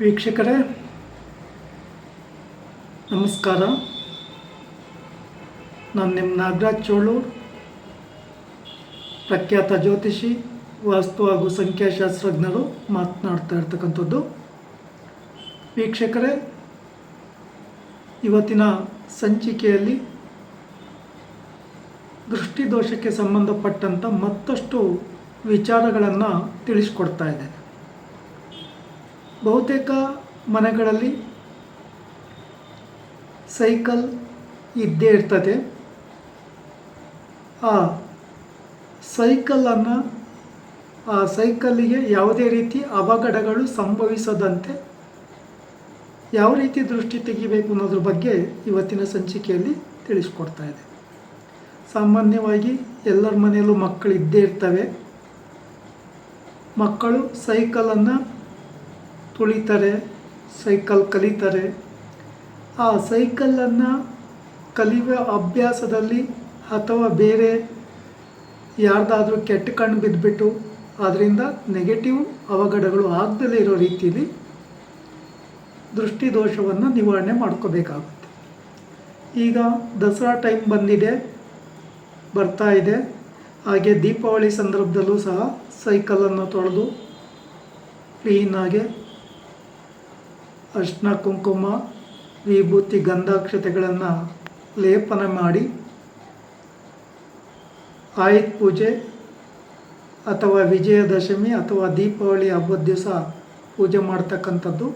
ವೀಕ್ಷಕರೇ, ನಮಸ್ಕಾರ. ನಾನು ನಿಮ್ಮ ನಾಗರಾಜ್ ಚೋಳೂರ್, ಪ್ರಖ್ಯಾತ ಜ್ಯೋತಿಷಿ, ವಾಸ್ತು ಹಾಗೂ ಸಂಖ್ಯಾಶಾಸ್ತ್ರಜ್ಞರು ಮಾತನಾಡ್ತಾ ಇರ್ತಕ್ಕಂಥದ್ದು. ವೀಕ್ಷಕರೇ, ಇವತ್ತಿನ ಸಂಚಿಕೆಯಲ್ಲಿ ದೃಷ್ಟಿದೋಷಕ್ಕೆ ಸಂಬಂಧಪಟ್ಟಂಥ ಮತ್ತಷ್ಟು ವಿಚಾರಗಳನ್ನು ತಿಳಿಸ್ಕೊಡ್ತಾ ಇದ್ದೇನೆ. ಬಹುತೇಕ ಮನೆಗಳಲ್ಲಿ ಸೈಕಲ್ ಇದ್ದೇ ಇರ್ತದೆ. ಆ ಸೈಕಲನ್ನು, ಆ ಸೈಕಲ್ಲಿಗೆ ಯಾವುದೇ ರೀತಿ ಅವಘಡಗಳು ಸಂಭವಿಸದಂತೆ ಯಾವ ರೀತಿ ದೃಷ್ಟಿ ತೆಗಿಬೇಕು ಅನ್ನೋದ್ರ ಬಗ್ಗೆ ಇವತ್ತಿನ ಸಂಚಿಕೆಯಲ್ಲಿ ತಿಳಿಸ್ಕೊಡ್ತಾ ಇದೆ. ಸಾಮಾನ್ಯವಾಗಿ ಎಲ್ಲರ ಮನೆಯಲ್ಲೂ ಮಕ್ಕಳು ಇದ್ದೇ ಇರ್ತವೆ. ಮಕ್ಕಳು ಸೈಕಲನ್ನು ತುಳಿತಾರೆ, ಸೈಕಲ್ ಕಲಿತಾರೆ. ಆ ಸೈಕಲನ್ನು ಕಲಿಯುವ ಅಭ್ಯಾಸದಲ್ಲಿ ಅಥವಾ ಬೇರೆ ಯಾರ್ದಾದ್ರೂ ಕೆಟ್ಟ ಕಣ್ಣು ಬಿದ್ದುಬಿಟ್ಟು ಅದರಿಂದ ನೆಗೆಟಿವ್ ಅವಘಡಗಳು ಆಗದಲ್ಲೇ ಇರೋ ರೀತಿಯಲ್ಲಿ ದೃಷ್ಟಿದೋಷವನ್ನು ನಿವಾರಣೆ ಮಾಡ್ಕೋಬೇಕಾಗುತ್ತೆ. ಈಗ ದಸರಾ ಟೈಮ್ ಬಂದಿದೆ, ಬರ್ತಾ ಇದೆ. ಹಾಗೆ ದೀಪಾವಳಿ ಸಂದರ್ಭದಲ್ಲೂ ಸಹ ಸೈಕಲನ್ನು ತೊಳೆದು ಕ್ಲೀನಾಗೆ ಅರ್ಶಿನ, ಕುಂಕುಮ, ವಿಭೂತಿ, ಗಂಧಾಕ್ಷತೆಗಳನ್ನು ಲೇಪನ ಮಾಡಿ ಆಯುಧ ಪೂಜೆ ಅಥವಾ ವಿಜಯದಶಮಿ ಅಥವಾ ದೀಪಾವಳಿ ಹಬ್ಬದ ದಿವಸ ಪೂಜೆ ಮಾಡ್ತಕ್ಕಂಥದ್ದು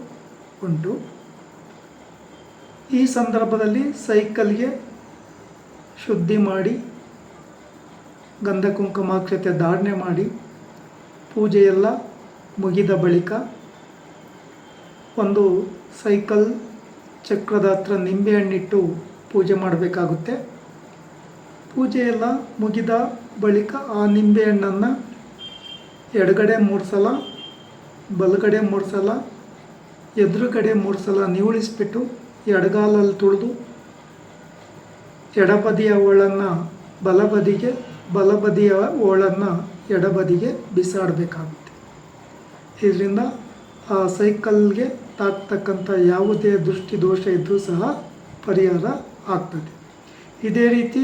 ಉಂಟು. ಈ ಸಂದರ್ಭದಲ್ಲಿ ಸೈಕಲ್ಗೆ ಶುದ್ಧಿ ಮಾಡಿ ಗಂಧ ಕುಂಕುಮಾಕ್ಷತೆ ಧಾರಣೆ ಮಾಡಿ, ಪೂಜೆಯೆಲ್ಲ ಮುಗಿದ ಬಳಿಕ ಒಂದು ಸೈಕಲ್ ಚಕ್ರದ ಹತ್ರ ನಿಂಬೆಹಣ್ಣಿಟ್ಟು ಪೂಜೆ ಮಾಡಬೇಕಾಗುತ್ತೆ. ಪೂಜೆಯೆಲ್ಲ ಮುಗಿದ ಬಳಿಕ ಆ ನಿಂಬೆಹಣ್ಣನ್ನು ಎಡಗಡೆ ಮೂರು ಸಲ ಬಲಗಡೆ ಮೂರು ಸಲ ಎದುರುಗಡೆ ಮೂರು ಸಲ ನಿವುಳಿಸ್ಬಿಟ್ಟು ಎಡಗಾಲಲ್ಲಿ ತುಳಿದು ಎಡಬದಿಯ ಓಳನ್ನು ಬಲಬದಿಗೆ, ಬಲಬದಿಯ ಓಳನ್ನು ಎಡಬದಿಗೆ ಬಿಸಾಡಬೇಕಾಗುತ್ತೆ. ಇದರಿಂದ ಆ ಸೈಕಲ್ಗೆ ತಾಕ್ತಕ್ಕಂಥ ಯಾವುದೇ ದೃಷ್ಟಿ ದೋಷ ಇದ್ದರೂ ಸಹ ಪರಿಹಾರ ಆಗ್ತದೆ. ಇದೇ ರೀತಿ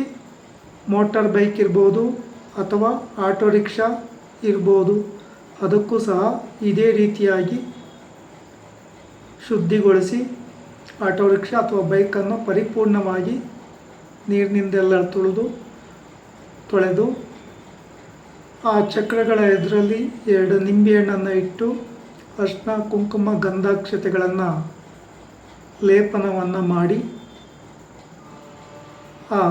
ಮೋಟಾರ್ ಬೈಕ್ ಇರ್ಬೋದು ಅಥವಾ ಆಟೋ ರಿಕ್ಷಾ ಇರ್ಬೋದು, ಅದಕ್ಕೂ ಸಹ ಇದೇ ರೀತಿಯಾಗಿ ಶುದ್ಧಿಗೊಳಿಸಿ ಆಟೋ ರಿಕ್ಷಾ ಅಥವಾ ಬೈಕನ್ನು ಪರಿಪೂರ್ಣವಾಗಿ ನೀರಿನಿಂದೆಲ್ಲ ತುಳಿದು, ತೊಳೆದು, ಆ ಚಕ್ರಗಳ ಎದುರಲ್ಲಿ ಎರಡು ನಿಂಬೆಹಣ್ಣನ್ನು ಇಟ್ಟು ಅರ್ಶಿನ, ಕುಂಕುಮ, ಗಂಧಾಕ್ಷತೆಗಳನ್ನು ಲೇಪನವನ್ನು ಮಾಡಿ ಆ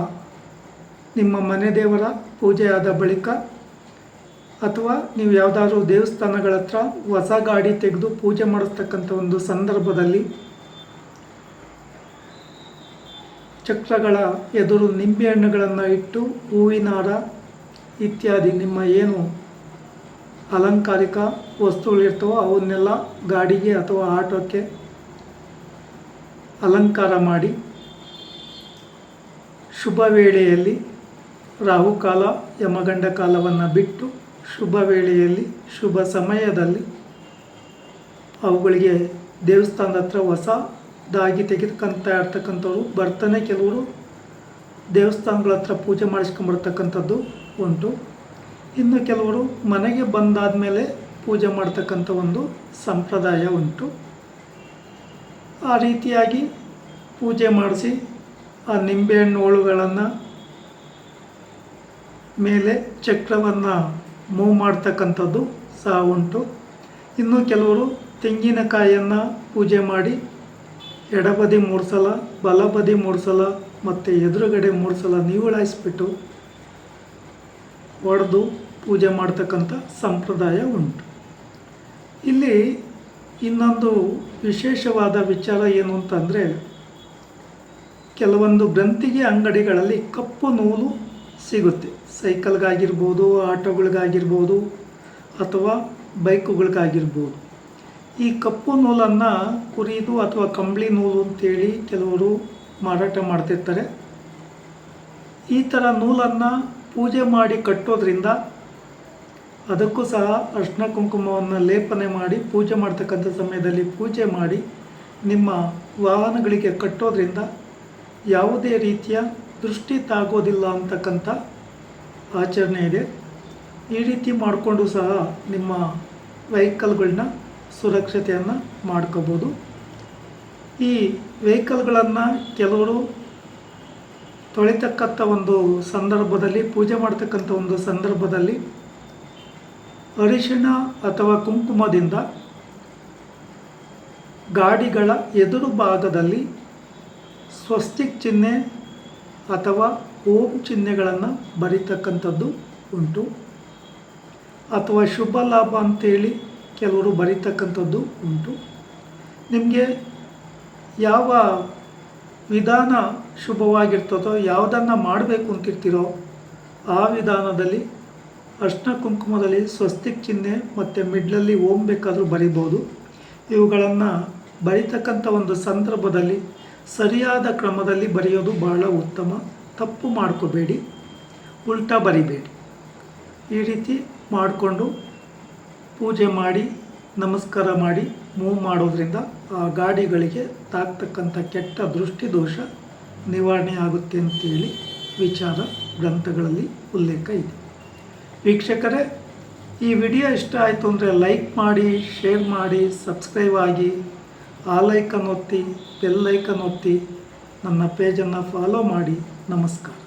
ನಿಮ್ಮ ಮನೆ ದೇವರ ಪೂಜೆಯಾದ ಬಳಿಕ ಅಥವಾ ನೀವು ಯಾವುದಾದ್ರೂ ದೇವಸ್ಥಾನಗಳ ಹತ್ರ ಹೊಸ ಗಾಡಿ ತೆಗೆದು ಪೂಜೆ ಮಾಡಿಸ್ತಕ್ಕಂಥ ಒಂದು ಸಂದರ್ಭದಲ್ಲಿ ಚಕ್ರಗಳ ಎದುರು ನಿಂಬೆಹಣ್ಣುಗಳನ್ನು ಇಟ್ಟು ಹೂವಿನಾರ ಇತ್ಯಾದಿ ನಿಮ್ಮ ಏನು ಅಲಂಕಾರಿಕ ವಸ್ತುಗಳಿರ್ತವೋ ಅವನ್ನೆಲ್ಲ ಗಾಡಿಗೆ ಅಥವಾ ಆಟೋಕ್ಕೆ ಅಲಂಕಾರ ಮಾಡಿ ಶುಭ ವೇಳೆಯಲ್ಲಿ ರಾಹುಕಾಲ, ಯಮಗಂಡ ಕಾಲವನ್ನು ಬಿಟ್ಟು ಶುಭ ವೇಳೆಯಲ್ಲಿ ಶುಭ ಸಮಯದಲ್ಲಿ ಅವುಗಳಿಗೆ ದೇವಸ್ಥಾನದ ಹತ್ರ ಹೊಸದಾಗಿ ತೆಗೆದುಕೊಂತ ಇರ್ತಕ್ಕಂಥವ್ರು ಬರ್ತಾನೆ ಕೆಲವರು. ದೇವಸ್ಥಾನಗಳ ಹತ್ರ ಪೂಜೆ ಮಾಡಿಸ್ಕೊಂಬರ್ತಕ್ಕಂಥದ್ದು ಉಂಟು ಇನ್ನು ಕೆಲವರು ಮನೆಗೆ ಬಂದಾದ ಮೇಲೆ ಪೂಜೆ ಮಾಡ್ತಕ್ಕಂಥ ಒಂದು ಸಂಪ್ರದಾಯ ಉಂಟು. ಆ ರೀತಿಯಾಗಿ ಪೂಜೆ ಮಾಡಿಸಿ ಆ ನಿಂಬೆಹಣ್ಣು ಹೋಳುಗಳನ್ನು ಮೇಲೆ ಚಕ್ರವನ್ನು ಮೂವ್ ಮಾಡ್ತಕ್ಕಂಥದ್ದು ಸಹ ಉಂಟು. ಇನ್ನು ಕೆಲವರು ತೆಂಗಿನಕಾಯಿಯನ್ನು ಪೂಜೆ ಮಾಡಿ ಎಡಬದಿ ಮೂರು ಸಲ ಬಲಬದಿ ಮೂರು ಸಲ ಮತ್ತು ಎದುರುಗಡೆ ಮೂರು ಸಲ ನೀವುಳಾಯಿಸ್ಬಿಟ್ಟು ಹೊಡೆದು ಪೂಜೆ ಮಾಡ್ತಕ್ಕಂಥ ಸಂಪ್ರದಾಯ ಉಂಟು. ಇಲ್ಲಿ ಇನ್ನೊಂದು ವಿಶೇಷವಾದ ವಿಚಾರ ಏನು ಅಂತಂದರೆ, ಕೆಲವೊಂದು ಗ್ರಂಥಿಗೆ ಅಂಗಡಿಗಳಲ್ಲಿ ಕಪ್ಪು ನೂಲು ಸಿಗುತ್ತೆ. ಸೈಕಲ್ಗಾಗಿರ್ಬೋದು, ಆಟೋಗಳಿಗಾಗಿರ್ಬೋದು, ಅಥವಾ ಬೈಕುಗಳಿಗಾಗಿರ್ಬೋದು. ಈ ಕಪ್ಪು ನೂಲನ್ನು ಕುರಿದು ಅಥವಾ ಕಂಬಳಿ ನೂಲು ಅಂತೇಳಿ ಕೆಲವರು ಮಾರಾಟ ಮಾಡ್ತಿರ್ತಾರೆ. ಈ ಥರ ನೂಲನ್ನು ಪೂಜೆ ಮಾಡಿ ಕಟ್ಟೋದ್ರಿಂದ ಅದಕ್ಕೂ ಸಹ ಅರ್ಶಿನ ಕುಂಕುಮವನ್ನು ಲೇಪನೆ ಮಾಡಿ ಪೂಜೆ ಮಾಡ್ತಕ್ಕಂಥ ಸಮಯದಲ್ಲಿ ಪೂಜೆ ಮಾಡಿ ನಿಮ್ಮ ವಾಹನಗಳಿಗೆ ಕಟ್ಟೋದ್ರಿಂದ ಯಾವುದೇ ರೀತಿಯ ದೃಷ್ಟಿ ತಾಗೋದಿಲ್ಲ ಅಂತಕ್ಕಂಥ ಆಚರಣೆ ಇದೆ. ಈ ರೀತಿ ಮಾಡಿಕೊಂಡು ಸಹ ನಿಮ್ಮ ವೆಹಿಕಲ್ಗಳನ್ನ ಸುರಕ್ಷತೆಯನ್ನು ಮಾಡ್ಕೋಬೋದು. ಈ ವೆಹಿಕಲ್ಗಳನ್ನು ಕೆಲವರು ತೊಳಿತಕ್ಕಂಥ ಒಂದು ಸಂದರ್ಭದಲ್ಲಿ, ಪೂಜೆ ಮಾಡ್ತಕ್ಕಂಥ ಒಂದು ಸಂದರ್ಭದಲ್ಲಿ ಅರಿಶಿಣ ಅಥವಾ ಕುಂಕುಮದಿಂದ ಗಾಡಿಗಳ ಎದುರು ಭಾಗದಲ್ಲಿ ಸ್ವಸ್ತಿಕ್ ಚಿಹ್ನೆ ಅಥವಾ ಓಂ ಚಿಹ್ನೆಗಳನ್ನು ಬರಿತಕ್ಕಂಥದ್ದು ಉಂಟು. ಅಥವಾ ಶುಭ ಲಾಭ ಅಂತೇಳಿ ಕೆಲವರು ಬರಿತಕ್ಕಂಥದ್ದು ಉಂಟು. ನಿಮಗೆ ಯಾವ ವಿಧಾನ ಶುಭವಾಗಿರ್ತದೋ, ಯಾವುದನ್ನು ಮಾಡಬೇಕು ಅಂತಿರ್ತೀರೋ, ಆ ವಿಧಾನದಲ್ಲಿ ಅರ್ಶಿನ ಕುಂಕುಮದಲ್ಲಿ ಸ್ವಸ್ತಿಕ್ ಚಿಹ್ನೆ ಮತ್ತು ಮಿಡ್ಲಲ್ಲಿ ಓಂ ಬೇಕಾದರೂ ಬರಿಬೋದು ಇವುಗಳನ್ನು ಬರಿತಕ್ಕಂಥ ಒಂದು ಸಂದರ್ಭದಲ್ಲಿ, ಸರಿಯಾದ ಕ್ರಮದಲ್ಲಿ ಬರೆಯೋದು ಬಹಳ ಉತ್ತಮ. ತಪ್ಪು ಮಾಡ್ಕೋಬೇಡಿ, ಉಲ್ಟಾ ಬರಿಬೇಡಿ. ಈ ರೀತಿ ಮಾಡಿಕೊಂಡು ಪೂಜೆ ಮಾಡಿ, ನಮಸ್ಕಾರ ಮಾಡಿ ಮೂವ್ ಮಾಡೋದ್ರಿಂದ ಆ ಗಾಡಿಗಳಿಗೆ ತಾಕ್ತಕ್ಕಂಥ ಕೆಟ್ಟ ದೃಷ್ಟಿ ದೋಷ ನಿವಾರಣೆ ಆಗುತ್ತೆ ಅಂತೇಳಿ ವಿಚಾರ ಗ್ರಂಥಗಳಲ್ಲಿ ಉಲ್ಲೇಖ ಇದೆ. ವೀಕ್ಷಕರೇ, ಈ ವಿಡಿಯೋ ಇಷ್ಟ ಆಯಿತು ಅಂದರೆ ಲೈಕ್ ಮಾಡಿ, ಶೇರ್ ಮಾಡಿ, ಸಬ್ಸ್ಕ್ರೈಬ್ ಆಗಿ, ಆ ಲೈಕನ್ ಒತ್ತಿ, ಬೆಲ್ ಲೈಕನ್ ಒತ್ತಿ, ನನ್ನ ಪೇಜನ್ನು ಫಾಲೋ ಮಾಡಿ. ನಮಸ್ಕಾರ.